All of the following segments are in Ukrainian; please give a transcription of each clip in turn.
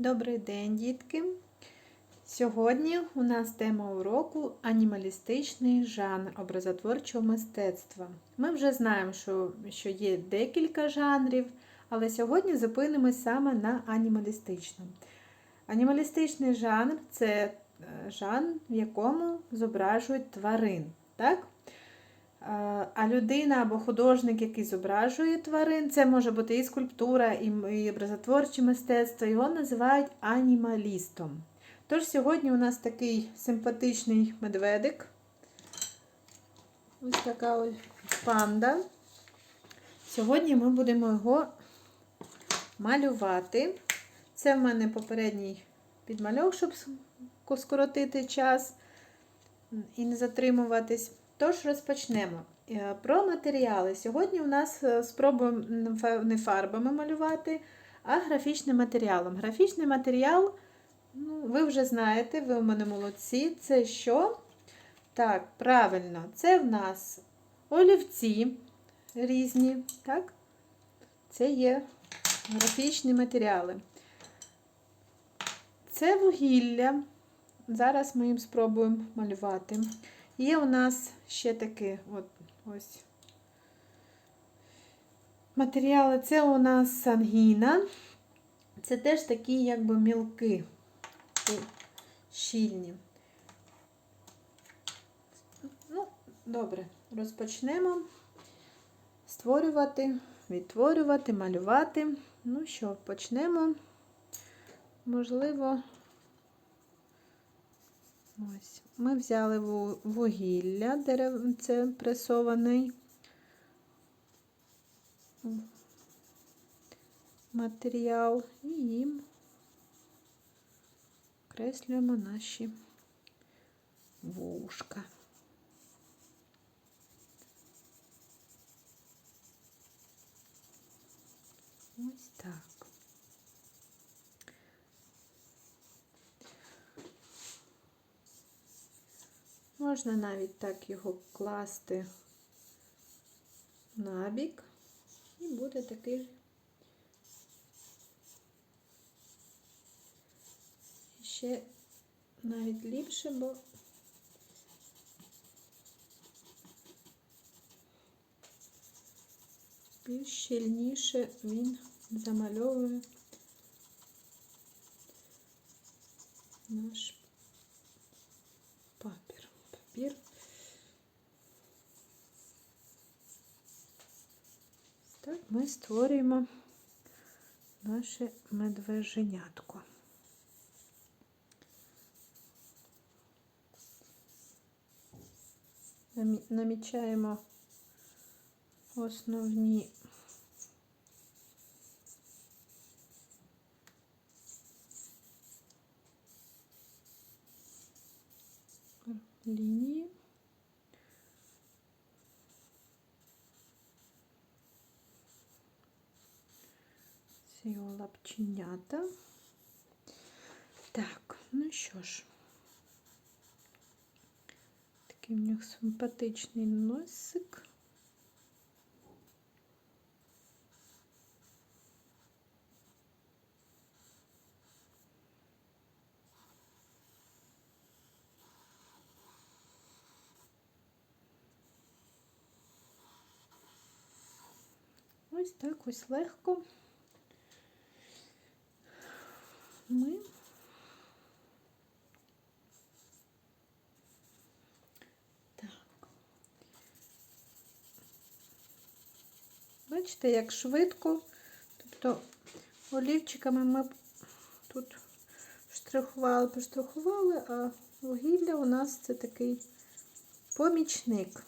Добрий день, дітки! Сьогодні у нас тема уроку анімалістичний жанр образотворчого мистецтва. Ми вже знаємо, що, що є декілька жанрів, але сьогодні зупинимось саме на анімалістичному. Анімалістичний жанр це е, жанр, в якому зображують тварин. Так? Е, А людина або художник, який зображує тварин, це може бути і скульптура, і образотворче мистецтво, його називають анімалістом. Тож сьогодні у нас такий симпатичний медведик. Ось така ось панда. Сьогодні ми будемо його малювати. Це в мене попередній підмальовок, щоб скоротити час і не затримуватись. Тож розпочнемо. Е, Про матеріали. Сьогодні у нас е, спробуємо не фарбами малювати, а графічним матеріалом. Графічний матеріал, ну, ви вже знаєте, ви у мене молодці. Це що? Так, правильно, це в нас олівці різні, так? Це є графічні матеріали. Це вугілля. Зараз ми їм спробуємо малювати. Є у нас ще такі от, ось матеріали. Це у нас сангіна. Це теж такі якби мілки, щільні. Ну, добре, розпочнемо створювати, відтворювати, малювати. Ну що, почнемо. Можливо, Ось. Ми взяли вугілля, дерев... це пресований матеріал, і їм креслюємо наші вушка. Ось так. Можна навіть так його класти на бік, і буде такий ще навіть ліпше, бо більш щільніше він замальовує наш папір. Так, ми створюємо наше медвеженятко. Намічаємо основні лінії. Це його лапченята. Так, ну що ж, такий в них симпатичний носик. Ось так ось легко ми так. Бачите, як швидко. Тобто олівчиками ми тут штрихували, поштрихували, а вугілля у нас це такий помічник.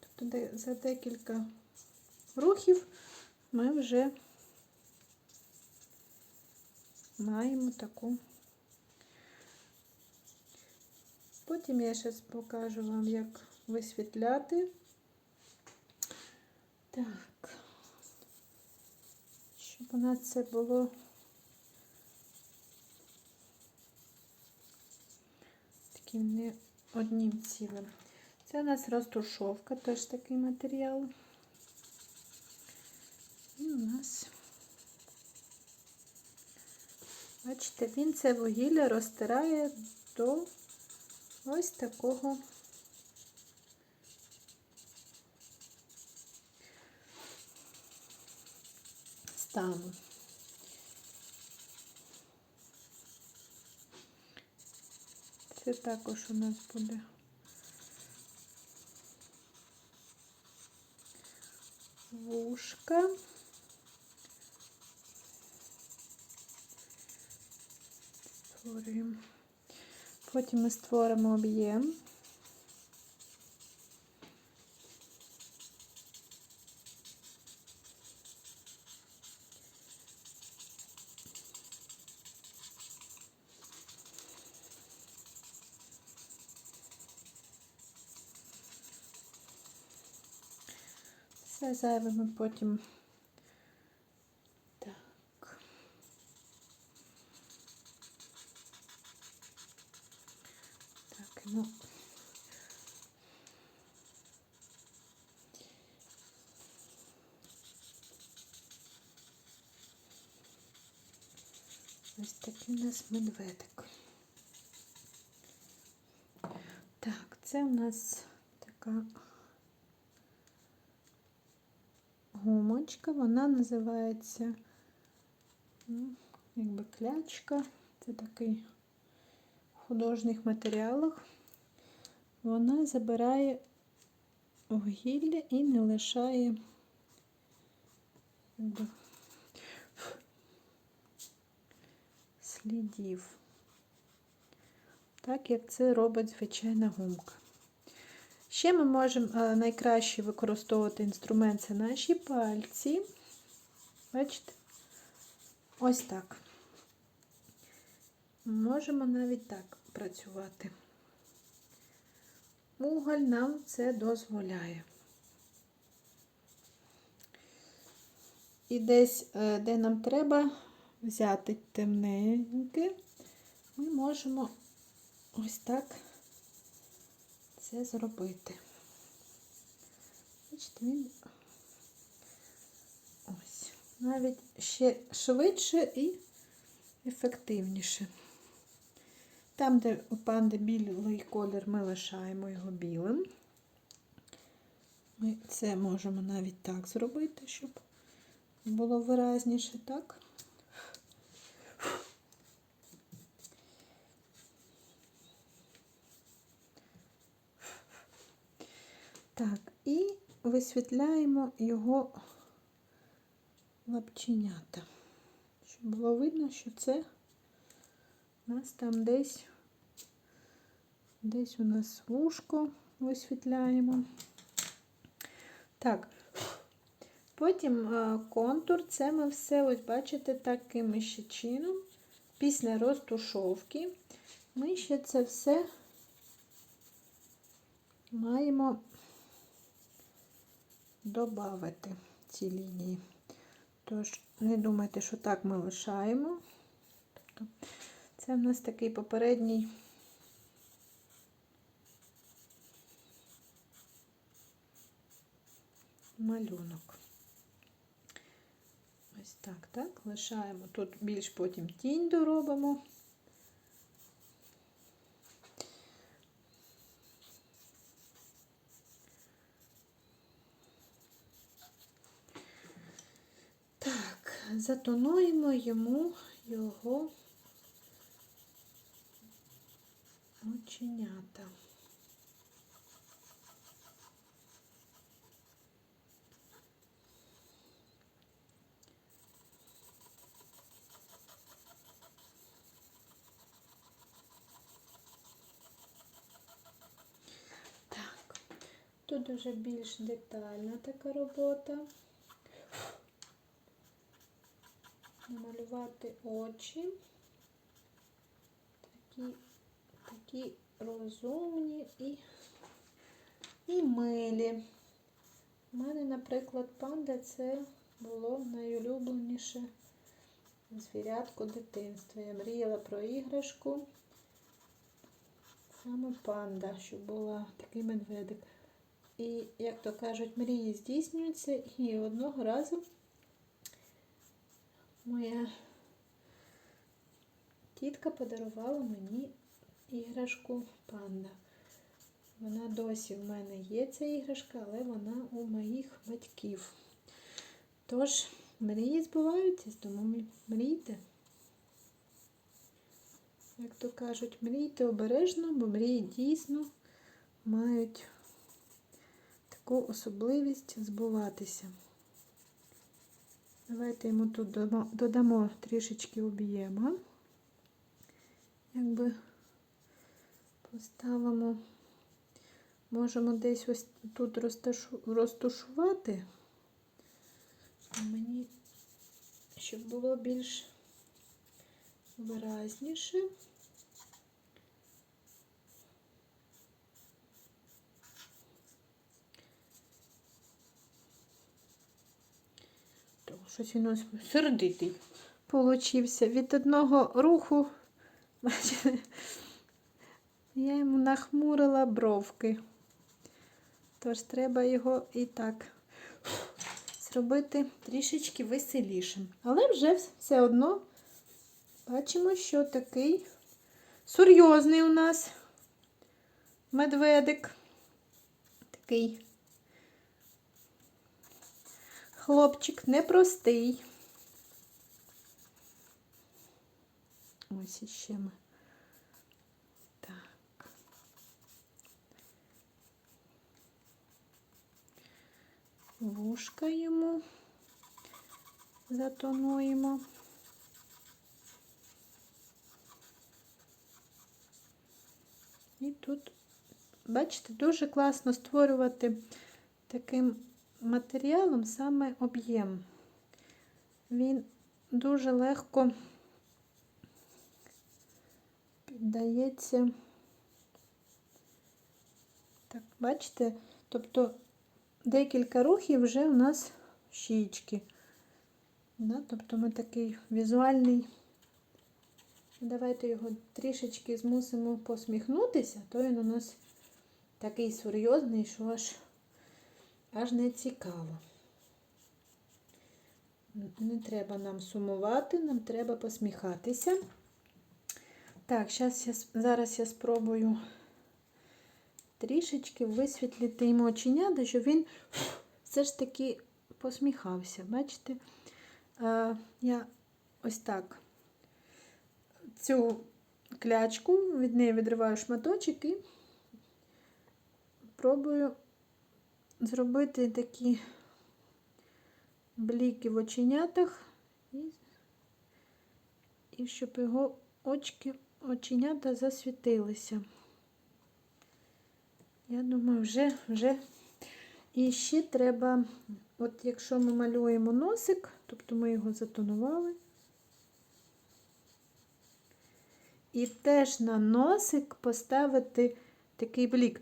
Тобто де- за декілька рухів ми вже маємо таку. Потім я зараз покажу вам, як висвітляти. Так, щоб у нас це було таким не одним цілим. Це у нас розтушовка, теж такий матеріал. І у нас, бачите, він це вугілля розтирає до ось такого стану. Це також у нас буде. Вушка. Створюємо. Потім ми створимо об'єм. Зайве ми потім. Так. Так, ну. Ось такий у нас медведик. Так, це у нас така гумочка, вона називається ну, якби клячка. Це такий в художніх матеріалах. Вона забирає вугілля і не лишає якби, слідів. Так як це робить звичайна гумка. Ще ми можемо е, найкраще використовувати інструмент це наші пальці. Бачите? Ось так. Можемо навіть так працювати. Уголь нам це дозволяє. І десь, е, де нам треба взяти темненьке, ми можемо ось так це зробити. Бачите, він ось. Навіть ще швидше і ефективніше. Там, де у панди білий колір, ми лишаємо його білим. Ми це можемо навіть так зробити, щоб було виразніше, так? Так, і висвітляємо його лапченята, щоб було видно, що це у нас там десь, десь у нас вушко висвітляємо. Так, потім контур, це ми все, ось бачите, таким ще чином, після розтушовки, ми ще це все маємо додати ці лінії. Тож, не думайте, що так ми лишаємо. Тобто, це в нас такий попередній малюнок. Ось так, так, лишаємо. Тут більш потім тінь доробимо. Затонуємо йому його оченята. Тут уже більш детальна така робота. Намалювати очі. Такі такі розумні і, і милі. У мене, наприклад, панда це було найулюбленіше звірятко дитинства. Я мріяла про іграшку. Саме панда, щоб була такий медведик. І, як то кажуть, мрії здійснюються, і одного разу моя тітка подарувала мені іграшку панда. Вона досі в мене є ця іграшка, але вона у моїх батьків. Тож, мрії збуваються, тому мрійте. Як то кажуть, мрійте обережно, бо мрії дійсно мають таку особливість збуватися. Давайте йому тут додамо, трішечки об'єма. Якби поставимо, можемо десь ось тут розташу, розташувати. Мені, щоб було більш виразніше. Щось у нас сердитий получився. Від одного руху, бачите, я йому нахмурила бровки. Тож треба його і так зробити трішечки веселішим. Але вже все одно бачимо, що такий серйозний у нас медведик. Такий хлопчик непростий. Ось іще ми. Так. Вушка йому затонуємо. І тут, бачите, дуже класно створювати таким матеріалом саме об'єм. Він дуже легко піддається. Так, бачите, тобто декілька рухів вже у нас щічки. Да? Тобто ми такий візуальний. Давайте його трішечки змусимо посміхнутися, то він у нас такий серйозний, що аж, аж не цікаво. Не треба нам сумувати, нам треба посміхатися. Так, зараз я, зараз я спробую трішечки висвітлити йому оченята, щоб він все ж таки посміхався. Бачите? Я ось так цю клячку, від неї відриваю шматочок і пробую зробити такі бліки в оченятах, і, і щоб його очки, оченята засвітилися. Я думаю, вже, вже. І ще треба, от якщо ми малюємо носик, тобто ми його затонували, і теж на носик поставити такий блік.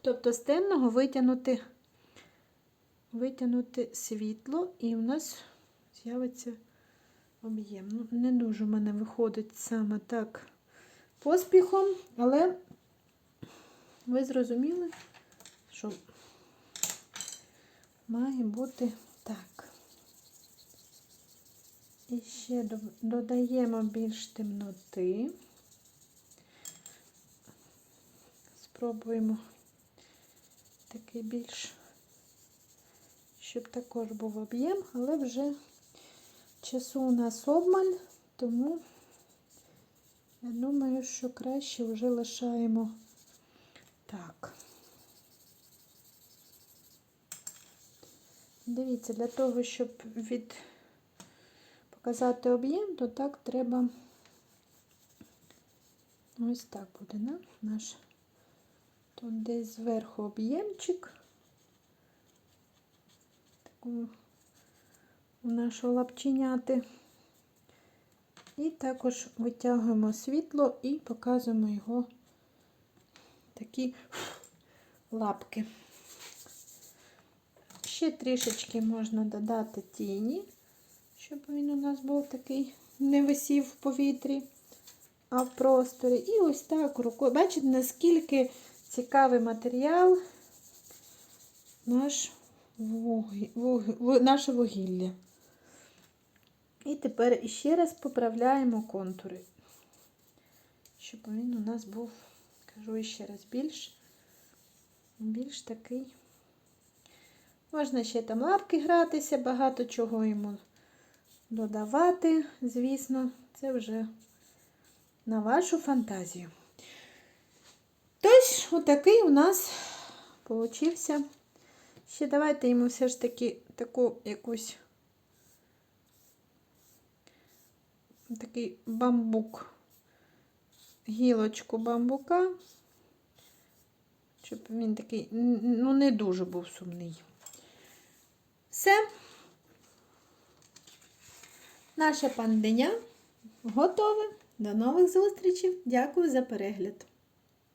Тобто з темного витягнути, витягнути світло, і в нас з'явиться об'єм. Ну, не дуже в мене виходить саме так поспіхом, але ви зрозуміли, що має бути так. І ще додаємо більш темноти. Спробуємо такий більш, щоб також був об'єм, але вже часу у нас обмаль, тому я думаю, що краще вже лишаємо так. Дивіться, для того, щоб від показати об'єм, то так треба ось так буде, да? наш тут десь зверху об'ємчик. У нашого лапченяти. І також витягуємо світло і показуємо його такі лапки. Ще трішечки можна додати тіні, щоб він у нас був такий, не висів в повітрі, а в просторі. І ось так рукою. Бачите, наскільки цікавий матеріал наш вугі, наше вугілля. І тепер ще раз поправляємо контури. щоб він у нас був, кажу ще раз, більш, більш такий. Можна ще там лапки гратися, багато чого йому додавати, звісно, це вже на вашу фантазію. Тож, отакий у нас получився. Ще давайте йому все ж таки таку якусь такий бамбук, гілочку бамбука, щоб він такий, ну, не дуже був сумний. Все. Наше панденя готове. До нових зустрічей. Дякую за перегляд.